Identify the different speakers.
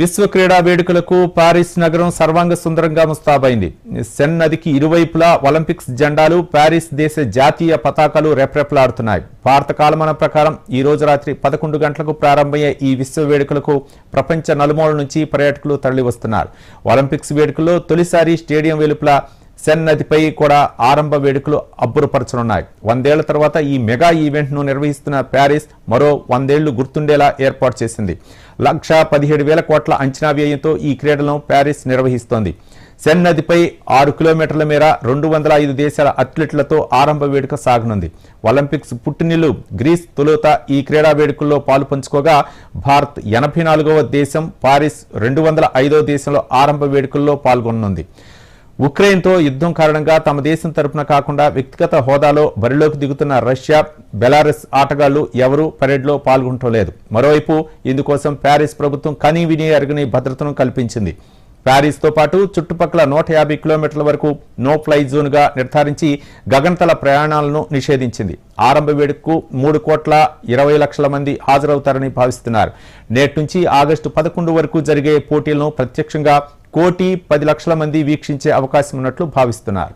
Speaker 1: విశ్వ క్రీడా వేడుకలకు పారిస్ నగరం సర్వాంగ సుందరంగా ముస్తాబైంది. సెన్ నదికి ఇరువైపులా ఒలింపిక్స్ జెండాలు పారిస్ దేశ జాతీయ పతాకాలు రెప్రెప్లాడుతున్నాయి. భారత కాలమాన ప్రకారం ఈ రోజు రాత్రి పదకొండు గంటలకు ప్రారంభమయ్యే ఈ విశ్వ వేడుకలకు ప్రపంచ నలుమూల నుంచి పర్యాటకులు తరలివస్తున్నారు. ఒలింపిక్స్ వేడుకల్లో తొలిసారి స్టేడియం వెలుపల సెన్ నదిపై కూడా ఆరంభ వేడుకలు అబ్బురపరచనున్నాయి. వందేళ్ళ తర్వాత ఈ మెగా ఈవెంట్ను నిర్వహిస్తున్న ప్యారిస్ మరో వందేళ్ళు గుర్తుండేలా ఏర్పాటు చేసింది. లక్ష పదిహేడు వేల కోట్ల అంచనా వ్యయంతో ఈ క్రీడలను ప్యారిస్ నిర్వహిస్తోంది. సెన్ నదిపై ఆరు కిలోమీటర్ల మేర రెండు వందల ఐదు దేశాల అథ్లెట్లతో ఆరంభ వేడుక సాగనుంది. ఒలింపిక్స్ పుట్టినిల్లు గ్రీస్ తొలుత ఈ క్రీడా వేడుకల్లో పాలు పంచుకోగా భారత్ ఎనభై నాలుగవ దేశం పారిస్ రెండు వందల ఐదవ దేశంలో ఆరంభ వేడుకల్లో పాల్గొననుంది. ఉక్రెయిన్తో యుద్ధం కారణంగా తమ దేశం తరపున కాకుండా వ్యక్తిగత హోదాలో బరిలోకి దిగుతున్న రష్యా బెలారస్ ఆటగాళ్ళు ఎవరూ పరేడ్లో పాల్గొనటలేదు. మరోవైపు ఇందుకోసం ప్యారిస్ ప్రభుత్వం కనీ విని అరగని భద్రతను కల్పించింది. ప్యారిస్తో పాటు చుట్టుపక్కల నూట యాభై కిలోమీటర్ల వరకు నో ఫ్లై జోన్గా నిర్ధారించి గగనతల ప్రయాణాలను నిషేధించింది. ఆరంభ వేడుకకు మూడు కోట్ల ఇరవై లక్షల మంది హాజరవుతారని భావిస్తున్నారు. నేటి నుంచి ఆగస్టు పదకొండు వరకు జరిగే పోటీలను ప్రత్యక్షంగా కోటి పది లక్షల మంది వీక్షించే అవకాశం ఉన్నట్లు భావిస్తున్నారు.